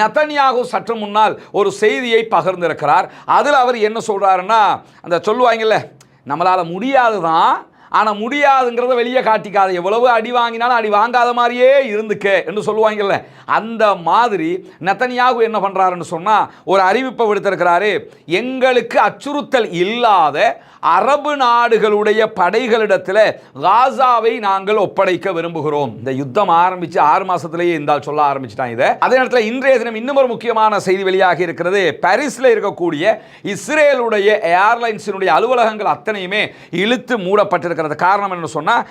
Netanyahu சற்று முன்னால் ஒரு செய்தியை பகிர்ந்திருக்கிறார். அதில் அவர் என்ன சொல்றாருன்னா அந்த சொல்லுவாங்கல்ல நம்மளால முடியாது தான் ஆனால் முடியாதுங்கிறத வெளியே காட்டிக்காத. எவ்வளவு அடி வாங்கினாலும் அடி வாங்காத மாதிரியே இருந்துக்க என்று சொல்லுவாங்கல்ல அந்த மாதிரி நெத்தனியாகு என்ன பண்ணுறாருன்னு சொன்னால் ஒரு அறிவிப்பை விடுத்திருக்கிறாரு. எங்களுக்கு அச்சுறுத்தல் இல்லாத அரபு நாடுகளுடைய படைகளிடத்தில் காசாவை நாங்கள் ஒப்படைக்க விரும்புகிறோம். இந்த யுத்தம் ஆரம்பித்து ஆறு மாசத்திலேயே இருந்தால் சொல்ல ஆரம்பிச்சிட்டான் இதை. அதே நேரத்தில் இன்றைய தினம் இன்னும் ஒரு முக்கியமான செய்தி வெளியாகி இருக்கிறது. பாரிஸில் இருக்கக்கூடிய இஸ்ரேலுடைய ஏர்லைன்ஸினுடைய அலுவலகங்கள் அத்தனையுமே இழுத்து மூடப்பட்டிருக்கிறது. காரணம் என்ன சொன்னால்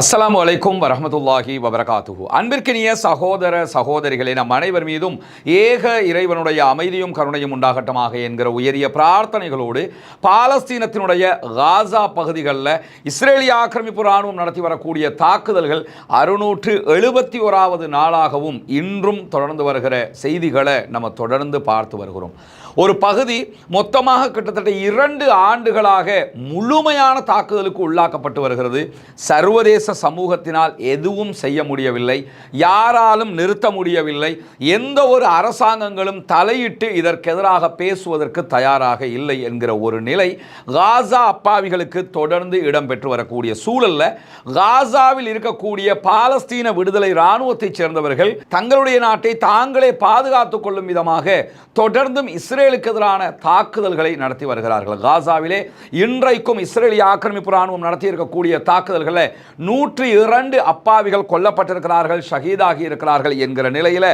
அஸ்லாம் வலைக்கும் வரமத்துல்லாஹி வபரகாத்துஹு. அன்பிற்கினிய சகோதர சகோதரிகளே நம் அனைவர் மீதும் ஏக இறைவனுடைய அமைதியும் கருணையும் உண்டாகட்டமாக என்கிற உயரிய பிரார்த்தனைகளோடு பாலஸ்தீனத்தினுடைய காசா பகுதிகளில் இஸ்ரேலிய ஆக்கிரமிப்பு இராணுவம் நடத்தி வரக்கூடிய தாக்குதல்கள் அறுநூற்று எழுபத்தி ஓராவது நாளாகவும் இன்றும் தொடர்ந்து வருகிற செய்திகளை நம்ம தொடர்ந்து பார்த்து வருகிறோம். ஒரு பகுதி மொத்தமாக கிட்டத்தட்ட இரண்டு ஆண்டுகளாக முழுமையான தாக்குதலுக்கு உள்ளாக்கப்பட்டு வருகிறது. சர்வதேச சமூகத்தினால் எதுவும் செய்ய முடியவில்லை யாராலும் நிறுத்த முடியவில்லை எந்த ஒரு அரசாங்கங்களும் தலையிட்டு இதற்கு எதிராக பேசுவதற்கு தயாராக இல்லை என்கிற ஒரு நிலை காசா அப்பாவிகளுக்கு தொடர்ந்து இடம்பெற்று வரக்கூடிய சூழலில் காசாவில் இருக்கக்கூடிய பாலஸ்தீன விடுதலை இராணுவத்தைச் சேர்ந்தவர்கள் தங்களுடைய நாட்டை தாங்களே பாதுகாத்துக் கொள்ளும் விதமாக தொடர்ந்தும் இஸ்ரேலுக்கு எதிரான தாக்குதல்களை நடத்தி வருகிறார்கள். காசாவிலே இன்றைக்கும் இஸ்ரேலிய ஆக்கிரமிப்பு இராணுவம் நடத்தியிருக்கக்கூடிய தாக்குதல்களை நூற்றி இரண்டு அப்பாவிகள் கொல்லப்பட்டிருக்கிறார்கள் ஷஹீதாகி இருக்கிறார்கள் என்கிற நிலையில்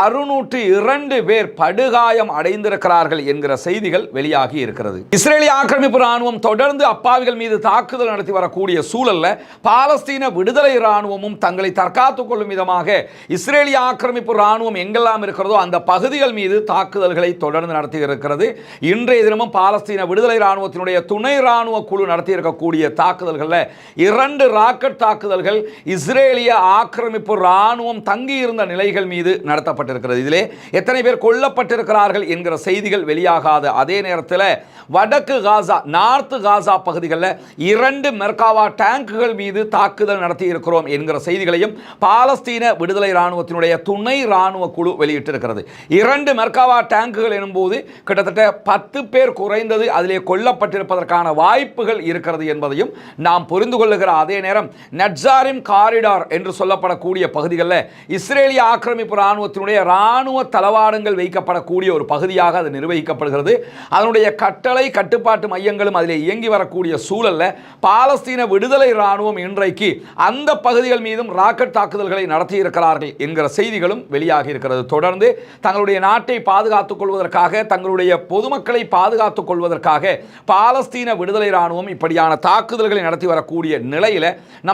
அறுநூற்று இரண்டு பேர் படுகாயம் அடைந்திருக்கிறார்கள் என்கிற செய்திகள் வெளியாகி இருக்கிறது. இஸ்ரேலிய ஆக்கிரமிப்பு ராணுவம் தொடர்ந்து அப்பாவிகள் மீது தாக்குதல் நடத்தி வரக்கூடிய சூழல்ல பாலஸ்தீன விடுதலை ராணுவமும் தங்களை தற்காத்துக் கொள்ளும் விதமாக இஸ்ரேலிய ஆக்கிரமிப்பு ராணுவம் எங்கெல்லாம் இருக்கிறதோ அந்த பகுதிகள் மீது தாக்குதல்களை தொடர்ந்து நடத்தி இருக்கிறது. இன்றைய தினமும் பாலஸ்தீன விடுதலை ராணுவத்தினுடைய துணை ராணுவ குழு நடத்தி இருக்கக்கூடிய தாக்குதல்களில் இரண்டு ராக்கெட் தாக்குதல்கள் இஸ்ரேலிய ஆக்கிரமிப்பு இராணுவம் தங்கி இருந்த நிலைகள் மீது நடத்தப்பட்டிருக்கிறது. இதிலே எத்தனை பேர் கொல்லப்பட்டிருக்கிறார்கள் என்கிற செய்திகள் வெளியாகாது அதே நேரத்தில் வடக்கு காசா நார்த்து காசா பகுதிகளில் இரண்டு மெர்காவா டேங்குகள் மீது தாக்குதல் நடத்தி இருக்கிறோம் என்கிற செய்திகளையும் பாலஸ்தீன விடுதலை இராணுவத்தினுடைய துணை இராணுவ குழு வெளியிட்டிருக்கிறது. இரண்டு மெர்காவா டேங்குகள் எனும்போது கிட்டத்தட்ட பத்து பேர் குறைந்தது அதிலே கொல்லப்பட்டிருப்பதற்கான வாய்ப்புகள் இருக்கிறது என்பதையும் நாம் புரிந்து கொள்ளுகிற அதே நேரம் நட்சாரிம் காரிடார் என்று சொல்லப்படக்கூடிய பகுதிகளில் இஸ்ரேலிய ஆக்கிரமிப்பு இராணுவத்தினுடைய இராணுவ தளவாடங்கள் வைக்கப்படக்கூடிய ஒரு பகுதியாக அது நிர்வகிக்கப்படுகிறது. அதனுடைய கட்டளை கட்டுப்பாட்டு மையங்களும் அதில் இயங்கி வரக்கூடிய சூழல்ல பாலஸ்தீன விடுதலை இராணுவம் இன்றைக்கு அந்த பகுதிகள் மீதும் ராக்கெட் தாக்குதல்களை நடத்தியிருக்கிறார்கள் என்கிற செய்திகளும் வெளியாகி இருக்கிறது. தொடர்ந்து தங்களுடைய நாட்டை பாதுகாத்துக் கொள்வதற்காக தங்களுடைய பொதுமக்களை பாதுகாத்துக் கொள்வதற்காக பாலஸ்தீன விடுதலை இராணுவம் இப்படியான தாக்குதல்களை நடத்தி வரக்கூடிய நிலையில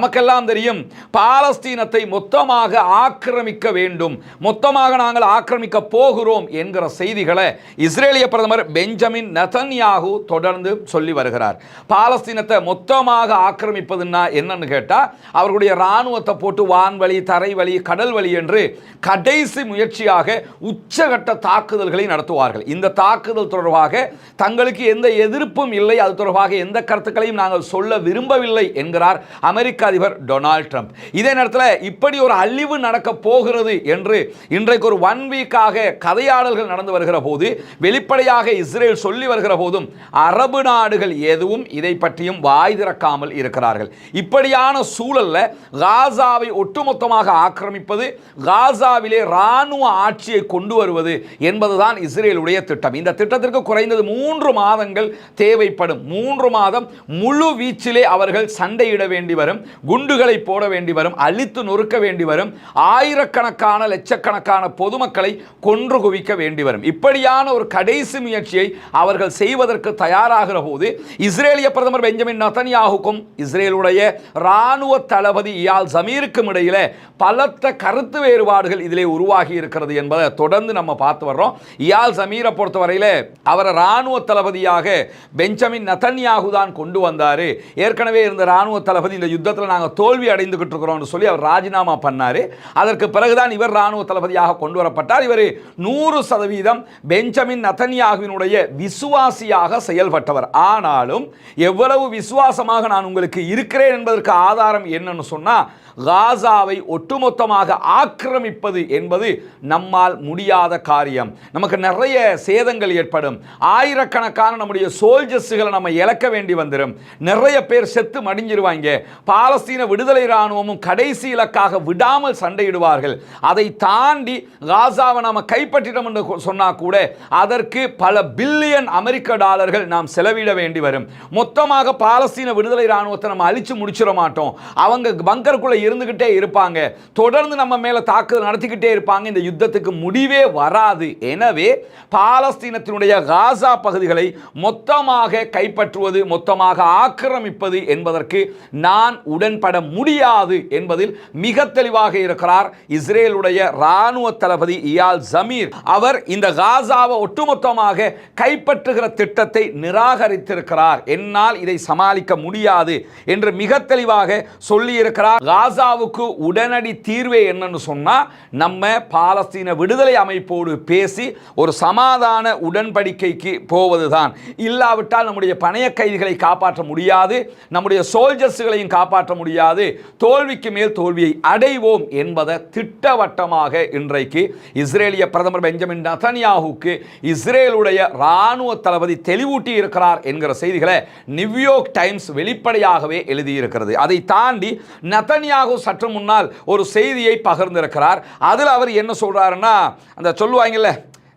நமக்கெல்லாம் தெரியும் பாலஸ்தீனத்தை மொத்தமாக ஆக்கிரமிக்க வேண்டும். மொத்தமாக நாங்கள் ஆக்கிரமிக்க போகிறோம் என்கிற செய்திகளை இஸ்ரேலிய பிரதமர் பெஞ்சமின் நதன்யாகு தொடர்ந்து சொல்லி வருகிறார். பாலஸ்தீனத்தை மொத்தமாக ஆக்கிரமிப்பதுன்னா என்னன்னு கேட்டால் அவர்களுடைய இராணுவத்தை போட்டு வான்வழி தரைவழி கடல் வழி என்று கடைசி முயற்சியாக உச்சகட்ட தாக்குதல்களை நடத்துவார்கள். இந்த தாக்குதல் தொடர்பாக தங்களுக்கு எந்த எதிர்ப்பும் இல்லை. அது தொடர்பாக எந்த கருத்துக்களையும் நாங்கள் சொல்ல விரும்பவில்லை என்கிறார் அமெரிக்க அதிபர் டொனால்ட் ட்ரம்ப். இதே நேரத்தில் இப்படி ஒரு அழிவு நடக்க போகிறது என்று இன்றைக்கு ஒரு ஒன் வீக்காக கதையாடல்கள் நடந்து வருகிற போது வெளிப்படையாக இஸ்ரேல் சொல்லி வருகிற போதும் அரபு நாடுகள் எதுவும் இதை பற்றியும் வாய் திறக்காமல் இருக்கிறார்கள். இப்படியான சூழல்ல காசாவை ஒட்டுமொத்தமாக ஆக்கிரமிப்பது காசாவிலே இராணுவ ஆட்சியை கொண்டு வருவது என்பதுதான் இஸ்ரேலுடைய திட்டம். இந்த திட்டத்திற்கு குறைந்தது மூன்று மாதங்கள் தேவைப்படும். மூன்று மாதம் முழு வீச்சிலே அவர்கள் சண்டையிட வேண்டி வரும். குண்டுகளை போட வேண்டி வரும் அழித்து நொறுக்க வேண்டி வரும் ஆயிரக்கணக்கான லட்சக்கணக்கான பொதுமக்களை கொன்று குவிக்க வேண்டி வரும். இப்படியான ஒரு கடைசி முயற்சியை அவர்கள் செய்வதற்கு தயாராகிற போது இஸ்ரேலிய பிரதமர் பெஞ்சமின் நத்தன்யாகுக்கும் இஸ்ரேலுடைய இராணுவ தளபதி இயால் ஜமீருக்கும் இடையில பலத்த கருத்து வேறுபாடுகள் இதிலே உருவாகி இருக்கிறது என்பதை தொடர்ந்து நம்ம பார்த்து வர்றோம். இயால் ஜமீரை பொறுத்தவரையில் அவரை இராணுவ தளபதியாக பெஞ்சமின் நதன்யாகு தான் கொண்டு வந்தார். ஏற்கனவே இருந்த இராணுவ தளபதி இந்த யுத்தத்தில் போரில் நாங்கள் தோல்வி அடைந்துகிட்டு இருக்கிறோம்னு சொல்லி அவர் ராஜினாமா பண்ணார். அதற்கு பிறகுதான் இவர் இராணுவ தளபதியாக கொண்டு வரப்பட்டார். இவர் நூறு சதவீதம் பெஞ்சமின் நதன்யாகுவினுடைய விசுவாசியாக செயல்பட்டவர். ஆனாலும் எவ்வளவு விசுவாசமாக நான் உங்களுக்கு இருக்கிறேன் என்பதற்கு ஆதாரம் என்னன்னு சொன்னால் காசாவை ஒட்டுமொத்தமாக ஆக்கிரமிப்பது என்பது நம்மால் முடியாத காரியம். நமக்கு நிறைய சேதங்கள் ஏற்படும். ஆயிரக்கணக்கான நம்முடைய சோல்ஜர்ஸுகளை நம்ம இழக்க வேண்டி வந்துடும் நிறைய பேர் செத்து மடிஞ்சிருவாங்க. பால பாலஸ்தீன விடுதலை இராணுவமும் கடைசி இலக்காக விடாமல் சண்டையிடுவார்கள். அதை தாண்டி காசாவை நாம் கைப்பற்றிட்டோம் என்று சொன்னால் கூட அதற்கு பல பில்லியன் அமெரிக்க டாலர்கள் நாம் செலவிட வேண்டி வரும். மொத்தமாக பாலஸ்தீன விடுதலை இராணுவத்தை நம்ம அழிச்சு முடிச்சிட மாட்டோம். அவங்க பங்கருக்குள்ளே இருந்துகிட்டே இருப்பாங்க. தொடர்ந்து நம்ம மேல தாக்குதல் நடத்திக்கிட்டே இருப்பாங்க. இந்த யுத்தத்துக்கு முடிவே வராது. எனவே பாலஸ்தீனத்தினுடைய காசா பகுதிகளை மொத்தமாக கைப்பற்றுவது மொத்தமாக ஆக்கிரமிப்பது என்பதற்கு நான் உடன்பட முடியாது என்பதில் மிக தெளிவாக இருக்கிறார் இஸ்ரேலுடைய இராணுவ தளபதி இயால் ஜமீர். அவர் இந்த காசாவை ஒட்டுமொத்தமாக கைப்பற்றுகிற திட்டத்தை நிராகரித்திருக்கிறார். என்னால் இதை சமாளிக்க முடியாது என்று மிக தெளிவாக சொல்லியிருக்கிறார். காசாவுக்கு உடனடி தீர்வே என்னன்னு சொன்னா நம்ம பாலஸ்தீன விடுதலை அமைப்போடு பேசி ஒரு சமாதான உடன்படிக்கைக்கு போவதுதான். இல்லாவிட்டால் நம்முடைய பணைய கைதிகளை காப்பாற்ற முடியாது. நம்முடைய சோல்ஜர்ஸுகளையும் காப்பாற்ற முடியாது. தோல்விக்கு மேல் தோல்வியை அடைவோம் என்பதை திட்டவட்டமாக இன்றைக்கு இஸ்ரேலிய பிரதமர் பெஞ்சமின் நதன்யாஹுக்கு இஸ்ரேலுடைய இராணுவ தளபதி தெளிவூட்டி இருக்கிறார் என்கிற செய்திகளை நியூயோர்க் டைம்ஸ் வெளிப்படையாகவே எழுதியிருக்கிறது. அதை தாண்டி நதன்யாகு சற்று முன்னால் ஒரு செய்தியை பகிர்ந்திருக்கிறார். அதில் அவர் என்ன சொல்றாருன்னா அந்த சொல்லுவாங்கல்ல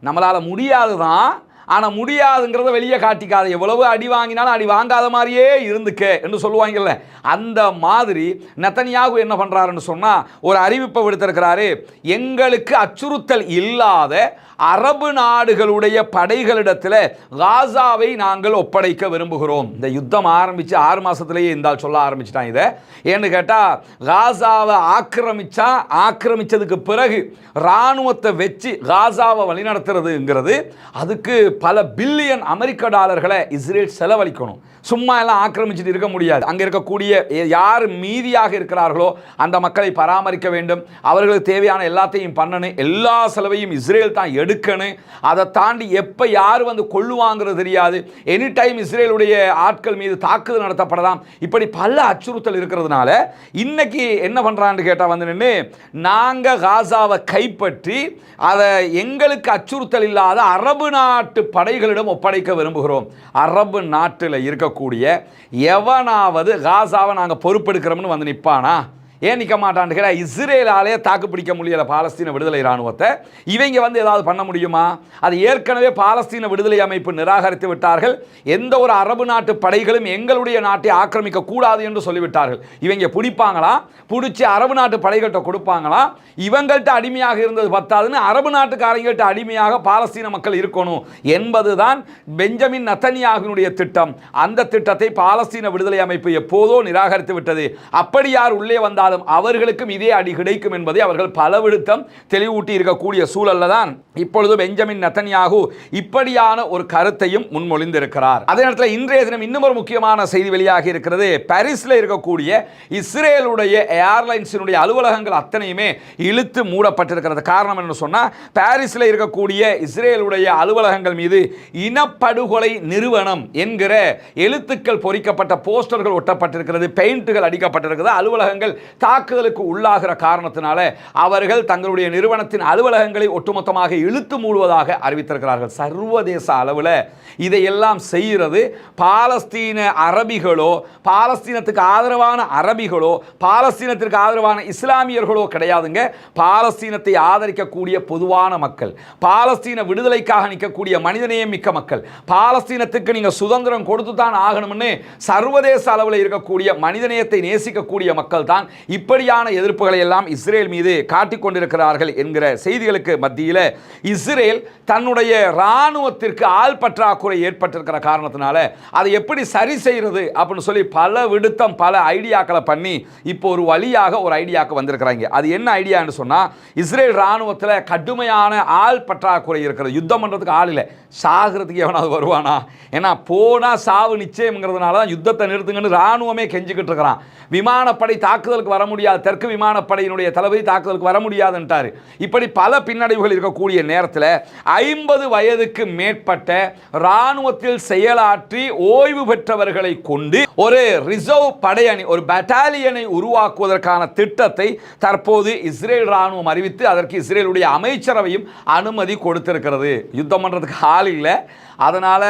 நம்மளால் முடியாது தான் ஆனால் முடியாதுங்கிறத வெளியே காட்டிக்காத. எவ்வளவு அடி வாங்கினாலும் அடி வாங்காத மாதிரியே இருந்துக்க என்று சொல்லுவாங்கல்ல. அந்த மாதிரி நத்தனியாகு என்ன பண்ணுறாருன்னு சொன்னால் ஒரு அறிவிப்பை விடுத்திருக்கிறாரு. எங்களுக்கு அச்சுறுத்தல் இல்லாத அரபு நாடுகளுடைய படைகளிடத்தில் காசாவை நாங்கள் ஒப்படைக்க விரும்புகிறோம். இந்த யுத்தம் ஆரம்பித்து ஆறு மாதத்துலேயே இருந்தால் சொல்ல ஆரம்பிச்சிட்டான் இதை. ஏன்னு கேட்டால் காசாவை ஆக்கிரமிச்சா ஆக்கிரமித்ததுக்கு பிறகு இராணுவத்தை வச்சு காசாவை வழிநடத்துறதுங்கிறது அதுக்கு பல பில்லியன் அமெரிக்க டாலர்களை இஸ்ரேல் செலவழிக்கணும். சும்மா எல்லாம் ஆக்கிரமிச்சுட்டு இருக்க முடியாது. அங்கே இருக்கக்கூடிய யார் மீதியாக இருக்கிறார்களோ அந்த மக்களை பராமரிக்க வேண்டும். அவர்களுக்கு தேவையான எல்லாத்தையும் பண்ணணும். எல்லா செலவையும் இஸ்ரேல் தான் எடுக்கணும். அதை தாண்டி எப்போ யார் வந்து கொள்ளுவாங்கிறது தெரியாது. எனி டைம் இஸ்ரேலுடைய ஆட்கள் மீது தாக்குதல் நடத்தப்படலாம். இப்படி பல அச்சுறுத்தல் இருக்கிறதுனால இன்னைக்கு என்ன பண்ணுறான்னு கேட்டால் வந்து நின்று நாங்கள் காசாவை கைப்பற்றி அதை எங்களுக்கு அச்சுறுத்தல் இல்லாத அரபு நாட்டு படைகளிடம் ஒப்படைக்க விரும்புகிறோம். அரபு நாட்டில் இருக்கக்கூடிய எவனாவது காசாவை நாங்கள் பொறுப்பெடுக்கிறோம்னு வந்து நிற்பானா ஏன் நிற்க மாட்டான்னு கேட்டால் இஸ்ரேலாலே தாக்கு பிடிக்க முடியல பாலஸ்தீன விடுதலை இராணுவத்தை. இவங்க வந்து ஏதாவது பண்ண முடியுமா? அது ஏற்கனவே பாலஸ்தீன விடுதலை அமைப்பு நிராகரித்து விட்டார்கள். எந்த ஒரு அரபு நாட்டு படைகளும் எங்களுடைய நாட்டை ஆக்கிரமிக்க கூடாது என்று சொல்லிவிட்டார்கள். இவங்க பிடிப்பாங்களா? பிடிச்சி அரபு நாட்டு படைகள்கிட்ட கொடுப்பாங்களா? இவங்கள்ட்ட அடிமையாக இருந்தது பத்தாதுன்னு அரபு நாட்டுக்காரங்கள்ட்ட அடிமையாக பாலஸ்தீன மக்கள் இருக்கணும் என்பதுதான் பெஞ்சமின் நத்தனியாகினுடைய திட்டம். அந்த திட்டத்தை பாலஸ்தீன விடுதலை அமைப்பு எப்போதோ நிராகரித்து விட்டது. அப்படி யார் உள்ளே வந்தாலும் அவர்களுக்கும் இதே அடி கிடைக்கும் என்பதை அவர்கள் பலவிழுத்தம் தெளிவூட்டி இருக்கக்கூடிய சூழல்ல தான் இப்பொழுது பெஞ்சமின் நத்தன்யாகு இப்படியான ஒரு கருத்தையும் முன்மொழிந்திருக்கிறார். அதே நேரத்தில் இன்றைய தினம் இன்னும் ஒரு முக்கியமான செய்தி வெளியாகி இருக்கிறது. பாரிஸில் இருக்கக்கூடிய இஸ்ரேலுடைய ஏர்லைன்ஸினுடைய அலுவலகங்கள் அத்தனையுமே இழுத்து மூடப்பட்டிருக்கிறது. காரணம் என்ன சொன்னால் பாரிஸில் இருக்கக்கூடிய இஸ்ரேலுடைய அலுவலகங்கள் மீது இனப்படுகொலை நிறுவனம் என்கிற எழுத்துக்கள் பொறிக்கப்பட்ட போஸ்டர்கள் ஒட்டப்பட்டிருக்கிறது பெயிண்ட்டுகள் அடிக்கப்பட்டிருக்கிறது. அலுவலகங்கள் தாக்குதலுக்கு உள்ளாகிற காரணத்தினால அவர்கள் தங்களுடைய நிறுவனத்தின் அலுவலகங்களை ஒட்டுமொத்தமாக இழுத்து மூடுவதாக அறிவித்திருக்கிறார்கள். சர்வதேச அளவில் இதையெல்லாம் செய்கிறது. பாலஸ்தீன அரபிகளோ பாலஸ்தீனத்துக்கு ஆதரவான அரபிகளோ பாலஸ்தீனத்திற்கு ஆதரவான இஸ்லாமியர்களோ கிடையாதுங்க. பாலஸ்தீனத்தை ஆதரிக்கக்கூடிய பொதுவான மக்கள் பாலஸ்தீன விடுதலைக்காக நிற்கக்கூடிய மனிதநேயம் மிக்க மக்கள் பாலஸ்தீனத்துக்கு நீங்கள் சுதந்திரம் கொடுத்து தான் ஆகணும்னு சர்வதேச அளவில் இருக்கக்கூடிய மனிதநேயத்தை நேசிக்கக்கூடிய மக்கள் தான் இப்படியான எதிர்ப்புகளை எல்லாம் இஸ்ரேல் மீது காட்டிக்கொண்டிருக்கிறார்கள் என்கிற செய்திகளுக்கு மத்தியில் இஸ்ரேல் தன்னுடைய இராணுவத்திற்கு ஆள் பற்றாக்குறை ஏற்பட்டிருக்கிற காரணத்தினால அதை எப்படி சரி செய்கிறது அப்படின்னு சொல்லி பல விடுத்தம் பல ஐடியாக்களை பண்ணி இப்போ ஒரு வழியாக ஒரு ஐடியாவுக்கு வந்திருக்கிறாங்க. அது என்ன ஐடியான்னு சொன்னால் இஸ்ரேல் இராணுவத்தில் கடுமையான ஆள் பற்றாக்குறை இருக்கிறது யுத்தம் பண்ணுறதுக்கு ஆள் இல்லை. சாகிறதுக்கு எவனாவது வருவானா? ஏன்னா போனால் சாவு நிச்சயம்ங்கிறதுனால தான் யுத்தத்தை நிறுத்துங்கன்னு இராணுவமே கெஞ்சிக்கிட்டு இருக்கிறான். விமானப்படை தாக்குதலுக்கு வர முடியாது தெற்கு விமானப்படையினுடைய தளபதி தாக்குதலுக்கு வர முடியாதுன்ட்டார் இப்படி பல பின்னடைவுகள் இருக்கக்கூடிய நேரத்தில் ஐம்பது வயதுக்கு மேற்பட்ட இராணுவத்தில் செயலாற்றி ஓய்வு பெற்றவர்களை கொண்டு ஒரு ரிசர்வ் படையணி ஒரு பட்டாலியனை உருவாக்குவதற்கான திட்டத்தை தற்போது இஸ்ரேல் ராணுவம் அறிவித்து அதற்கு இஸ்ரேலுடைய அமைச்சரவையும் அனுமதி கொடுத்திருக்கிறது. யுத்தம் பண்ணுறதுக்கு ஆள் இல்லை. அதனால்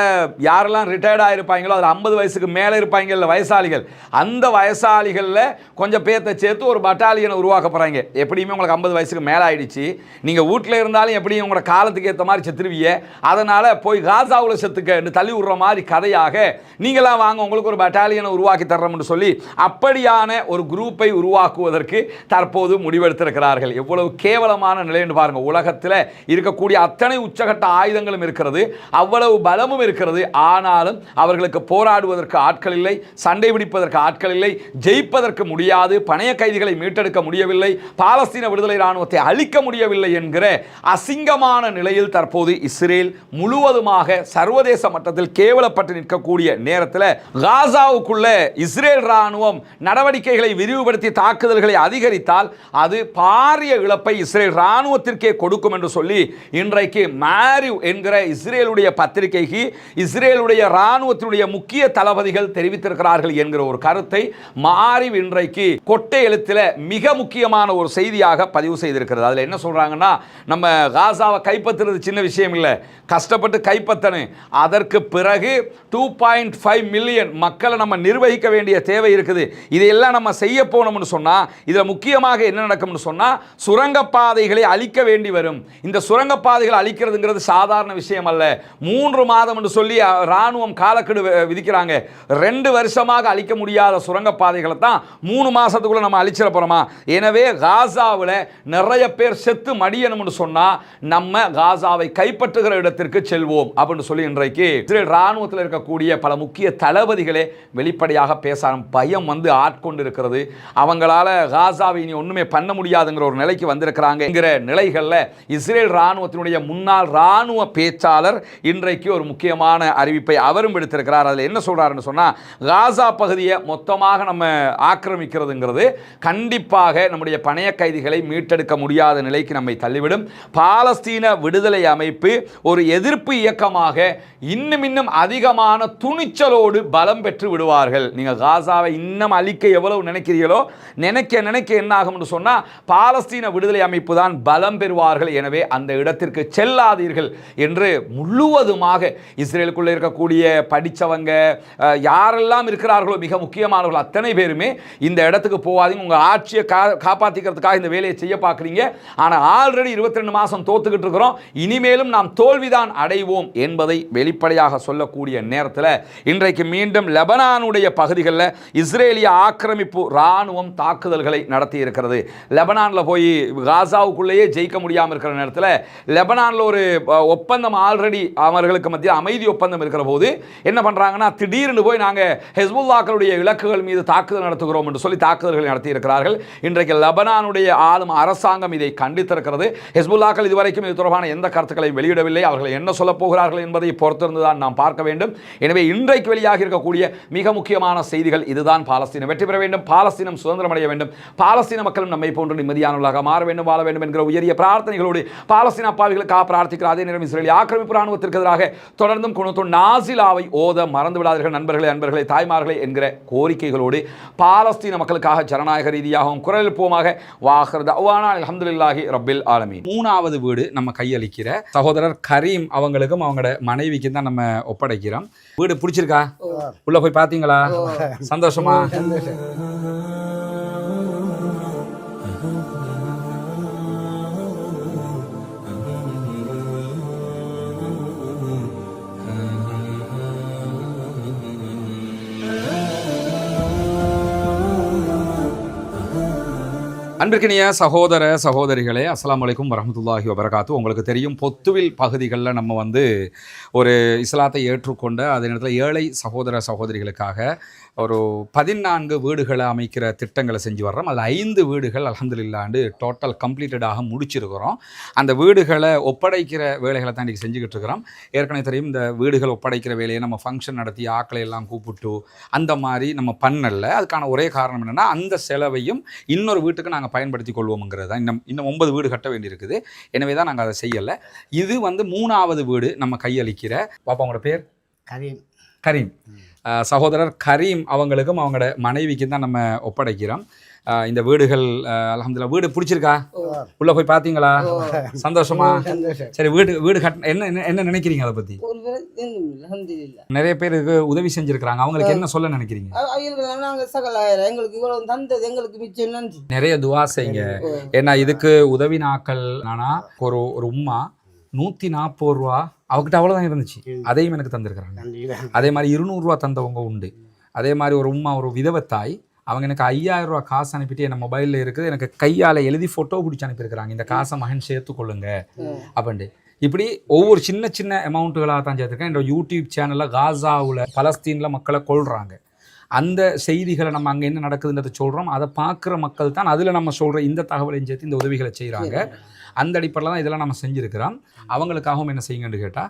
யாரெல்லாம் ரிட்டையர்ட் இருப்பாங்களோ அதில் ஐம்பது வயசுக்கு மேலே இருப்பாங்கல்ல வயசாளிகள். அந்த வயசாளிகளில் கொஞ்சம் பேர்த்தை சேர்த்து ஒரு பட்டாலியனை உருவாக்க போகிறாங்க எப்படியுமே உங்களுக்கு ஐம்பது வயசுக்கு மேலே ஆயிடுச்சு. நீங்கள் வீட்டில் இருந்தாலும் எப்படியும் உங்களோட காலத்துக்கு ஏற்ற மாதிரி செத்துருவீங்க. அதனால் போய் காசாவில் செத்துக்கன்னு தள்ளி விடுற மாதிரி கதையாக நீங்களாம் வாங்க உங்களுக்கு ஒரு பட்டாலியனை உருவாக்கி தர்றோம்னு சொல்லி அப்படியான ஒரு குரூப்பை உருவாக்குவதற்கு தற்போது முடிவெடுத்திருக்கிறார்கள். எவ்வளவு கேவலமான நிலைன்னு பாருங்கள் உலகத்தில் இருக்கக்கூடிய அத்தனை உச்சகட்ட ஆயுதங்களும் இருக்கிறது. அவ்வளவு பலமும் இருக்கிறது. ஆனாலும் அவர்களுக்கு போராடுவதற்கு ஆட்கள் இல்லை சண்டை பிடிப்பதற்கு ஆட்கள் இல்லை ஜெயிப்பதற்கு முடியாது பணைய கைதிகளை மீட்டெடுக்க முடியவில்லை பாலஸ்தீன விடுதலை இராணுவத்தை அழிக்க முடியவில்லை என்கிற அசிங்கமான நிலையில் தற்போது இஸ்ரேல் முழுவதுமாக சர்வதேச மட்டத்தில் கேவலப்பட்டு நிற்கக்கூடிய நேரத்தில் காசாவுக்குள்ள இஸ்ரேல் இராணுவம் நடவடிக்கைகளை விரிவுபடுத்தி தாக்குதல்களை அதிகரித்தால் அது பாரிய இழப்பை இஸ்ரேல் இராணுவத்திற்கே கொடுக்கும் என்று சொல்லி இன்றைக்கு மேரிவ் என்கிற இஸ்ரேலுடைய பத்திரிகை பத்திரிகைக்கு இஸ்ரேலுடைய இராணுவத்தினுடைய முக்கிய தளபதிகள் தெரிவித்திருக்கிறார்கள் என்கிற ஒரு கருத்தை மாறி இன்றைக்கு கொட்டை எழுத்தில் மிக முக்கியமான ஒரு செய்தியாக பதிவு செய்திருக்கிறது. அதில் என்ன சொல்றாங்கன்னா நம்ம காசாவை கைப்பற்றுறது சின்ன விஷயம் இல்லை. கஷ்டப்பட்டு கைப்பற்றணும். அதற்கு பிறகு டூ பாயிண்ட் ஃபைவ் மில்லியன் மக்களை நம்ம நிர்வகிக்க வேண்டிய தேவை இருக்குது. இதையெல்லாம் நம்ம செய்ய போனோம்னு சொன்னால் இதில் முக்கியமாக என்ன நடக்கும்னு சொன்னால் சுரங்கப்பாதைகளை அழிக்க வேண்டி வரும். இந்த சுரங்கப்பாதைகளை அழிக்கிறதுங்கிறது சாதாரண விஷயம் அல்ல. மூன்று மூன்று மாதம் என்று சொல்லி இராணுவம் காலக்கெடு விதிக்கிறாங்க. ரெண்டு வருஷமாக அழிக்க முடியாத சுரங்கப்பாதைகளை தான் மூணு மாதத்துக்குள்ளே நம்ம அழிச்சிட போகிறோமா எனவே காசாவில் நிறைய பேர் செத்து மடியணும்னு சொன்னால் நம்ம காசாவை கைப்பற்றுகிற இடத்திற்கு செல்வோம் அப்படின்னு சொல்லி இன்றைக்கு இஸ்ரேல் ராணுவத்தில் இருக்கக்கூடிய பல முக்கிய தளபதிகளே வெளிப்படையாக பேச பயம் வந்து ஆட்கொண்டு இருக்கிறது அவங்களால காசாவை இனி ஒன்றுமே பண்ண முடியாதுங்கிற ஒரு நிலைக்கு வந்திருக்கிறாங்கங்கிற நிலைகளில் இஸ்ரேல் இராணுவத்தினுடைய முன்னாள் இராணுவ பேச்சாளர் இன்றைக்கு ஒரு முக்கியமான அறிவிப்பை அவரும் எடுத்திருக்கிறார் அதில் என்ன சொல்கிறாருன்னு சொன்னால் காசா பகுதியை மொத்தமாக நம்ம ஆக்கிரமிக்கிறதுங்கிறது கண்டிப்பாக நம்முடைய பணைய கைதிகளை மீட்டெடுக்க முடியாத நிலைக்கு நம்மை தள்ளிவிடும். பாலஸ்தீன விடுதலை அமைப்பு ஒரு எதிர்ப்பு இயக்கமாக இன்னும் இன்னும் அதிகமான துணிச்சலோடு பலம் பெற்று விடுவார்கள். நீங்கள் காசாவை இன்னும் அழிக்க எவ்வளவு நினைக்கிறீர்களோ நினைக்க நினைக்க என்ன ஆகும்னு சொன்னா பாலஸ்தீன விடுதலை அமைப்பு தான் பலம் பெறுவார்கள். எனவே அந்த இடத்திற்கு செல்லாதீர்கள் என்று முழுவதுமாக இஸ்ரேலுக்குள்ள இருக்கக்கூடிய படிச்சவங்க யாரெல்லாம் இருக்கிறார்களோ மிக முக்கியமானவர்கள் அத்தனை பேருமே இந்த இடத்துக்கு போகாதீங்க. உங்கள் ஆட்சியை கா காப்பாற்றிக்கிறதுக்காக இந்த வேலையை செய்ய பார்க்குறீங்க. ஆனால் ஆல்ரெடி இருபத்தி ரெண்டு மாதம் தோத்துக்கிட்டு இருக்கிறோம். இனிமேலும் நாம் தோல்விதான் அடைவோம் என்பதை வெளிப்படையாக சொல்லக்கூடிய நேரத்தில் இன்றைக்கு மீண்டும் லெபனானுடைய பகுதிகளில் இஸ்ரேலிய ஆக்கிரமிப்பு இராணுவம் தாக்குதல்களை நடத்தி இருக்கிறது லெபனானில் போய் காசாவுக்குள்ளேயே ஜெயிக்க முடியாமல் இருக்கிற நேரத்தில் லெபனானில் ஒரு ஒப்பந்தம் ஆல்ரெடி அவர்களுக்கு மத்தியில் அமைதி ஒப்பந்தம் இருக்கிற போது என்ன பண்ணுறாங்கன்னா திடீர்னு போய் நாங்கள் ஹெஸ்புல்லாக்களுடைய இலக்குகள் மீது தாக்குதல் நடத்துகிறோம் என்று சொல்லி தாக்குதல்களை நடத்தி இருக்கிறார்கள் இன்றைக்கு லெபனானுடைய ஆளும் அரசாங்கம் இதை கண்டித்திருக்கிறது. ஹெஸ்புல்லாக்கள் இதுவரைக்கும் இது தொடர்பான எந்த கருத்துக்களையும் வெளியிடவில்லை. அவர்கள் என்ன சொல்லப் போகிறார்கள் என்பதை பொறுத்திருந்து தான் நாம் பார்க்க வேண்டும். எனவே இன்றைக்கு வெளியாக இருக்கக்கூடிய மிக முக்கியமான செய்திகள் இதுதான். பாலஸ்தீனம் வெற்றி பெற வேண்டும். பாலஸ்தீனம் சுதந்திரம் அடைய வேண்டும். பாலஸ்தீன மக்களும் நம்மை போன்று நிம்மதியானவர்களாக மாற வேண்டும் வாழ வேண்டும் என்கிற உயரிய பிரார்த்தனைகளோடு பாலஸ்தீன அப்பாவிகளுக்காக பிரார்த்திக்கிற அதே நேரம் இஸ்ரேலி ஆக்கிரமிப்பு ராணுவத்திற்கு எதிராக தொடர்ந்தும் குணத்தோ நாசிலாவை ஓத மறந்து விடாதீர்கள் நண்பர்களே அன்பர்களே தாய்மார்களே என்கிற கோரிக்கைகளோடு பாலஸ்தீன மக்களுக்காக ஜனநாயக ரீதியாகவும் குரல் எழுப்புவோமாக வாஹர் தவானா அல்ஹம்துலில்லாஹி ரப்பில் ஆலமீன். மூணாவது வீடு நம்ம கையளிக்கிற சகோதரர் கரீம் அவங்களுக்கும் அவங்களோட மனைவிக்கும் தான் நம்ம ஒப்படைக்கிறோம். வீடு பிடிச்சிருக்கா? உள்ள போய் பாத்தீங்களா சந்தோஷமா. அன்பிற்கினிய சகோதர சகோதரிகளே அஸ்லாம் வலைக்கும் வரமத்துல்லாஹி வபரகாத்து. உங்களுக்கு தெரியும் பொத்துவில் பகுதிகளில் நம்ம வந்து ஒரு இஸ்லாத்தை ஏற்றுக்கொண்ட அதே நேரத்தில் ஏழை சகோதர சகோதரிகளுக்காக ஒரு பதினான்கு வீடுகளை அமைக்கிற திட்டங்களை செஞ்சு வர்றோம். அதில் ஐந்து வீடுகள் அல்ஹம்துலில்லாண்டு டோட்டல் கம்ப்ளீட்டடாக முடிச்சிருக்கிறோம். அந்த வீடுகளை ஒப்படைக்கிற வேலைகளை தான் இன்றைக்கி செஞ்சுக்கிட்டு இருக்கிறோம். ஏற்கனவே தெரியும் இந்த வீடுகள் ஒப்படைக்கிற வேலையை நம்ம ஃபங்க்ஷன் நடத்தி ஆக்களை எல்லாம் கூப்பிட்டு அந்த மாதிரி நம்ம பண்ணல. அதுக்கான ஒரே காரணம் என்னென்னா அந்த செலவையும் இன்னொரு வீட்டுக்கு நாங்கள் பயன்படுத்தி கொள்வோம்ங்கிறது தான். இன்னும் இன்னும் ஒன்பது வீடு கட்ட வேண்டியிருக்குது. எனவே தான் நாங்கள் அதை செய்யலை. இது வந்து மூணாவது வீடு நம்ம கையளிக்கிற பாப்பா உங்களோட பேர்? கரீம். கரீம். சகோதரர் கரீம் அவங்களுக்கும் அவங்களோட மனைவிக்கும் தான் நம்ம ஒப்படைக்கிறோம். இந்த வீடுகள் அலமதுல்லா வீடு பிடிச்சிருக்கா? உள்ள போய் பார்த்தீங்களா? சந்தோஷமா? சரி வீடு வீடு கட்ட என்ன என்ன- நினைக்கிறீங்க அதை பத்தி. நிறைய பேருக்கு உதவி செஞ்சிருக்கிறாங்க. அவங்களுக்கு என்ன சொல்ல நினைக்கிறீங்க? எங்களுக்கு இவ்வளவு தந்தது எங்களுக்கு மிச்சம் நன்றி. நிறைய துவா செய்யுங்க. ஏன்னா இதுக்கு உதவி நாக்கள் நானா ஒரு ஒரு உம்மா நூற்றி நாற்பது ரூபா அவகிட்ட அவ்வளோதான் இருந்துச்சு. அதையும் எனக்கு தந்திருக்கிறாங்க. அதே மாதிரி இருநூறுவா தந்தவங்க உண்டு. அதே மாதிரி ஒரு உம்மா ஒரு விதவத்தாய் அவங்க எனக்கு ஐயாயிரம் ரூபா காசு அனுப்பிட்டு என் மொபைலில் இருக்குது. எனக்கு கையால் எழுதி ஃபோட்டோ பிடிச்சி அனுப்பியிருக்கிறாங்க. இந்த காசை மகன் சேர்த்துக்கொள்ளுங்க. அப்படின்ட்டு. இப்படி ஒவ்வொரு சின்ன சின்ன அமௌண்ட்டுகளாக தான் சேர்த்துருக்கேன். என்னோட யூடியூப் சேனலில் காசாவில் பலஸ்தீனில் மக்களை கொள்றாங்க அந்த செய்திகளை நம்ம அங்கே என்ன நடக்குதுன்றதை சொல்கிறோம் அதை பார்க்குற மக்கள் தான் அதில் நம்ம சொல்கிற இந்த தகவலையும் சேர்த்து இந்த உதவிகளை செய்கிறாங்க அந்த அடிப்படையில் தான் இதெல்லாம் நம்ம செஞ்சுருக்கிறோம். அவங்களுக்காகவும் என்ன செய்யுங்கன்னு கேட்டால்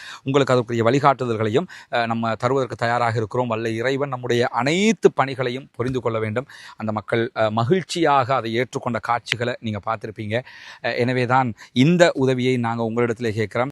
உங்களுக்கு அதற்குரிய வழிகாட்டுதல்களையும் நம்ம தருவதற்கு தயாராக இருக்கிறோம். வல்ல இறைவன் நம்முடைய அனைத்து பணிகளையும் புரிந்து கொள்ள வேண்டும். அந்த மக்கள் மகிழ்ச்சியாக அதை ஏற்றுக்கொண்ட காட்சிகளை நீங்கள் பார்த்துருப்பீங்க. எனவே தான் இந்த உதவியை நாங்கள் உங்களிடத்தில் கேட்குறோம்.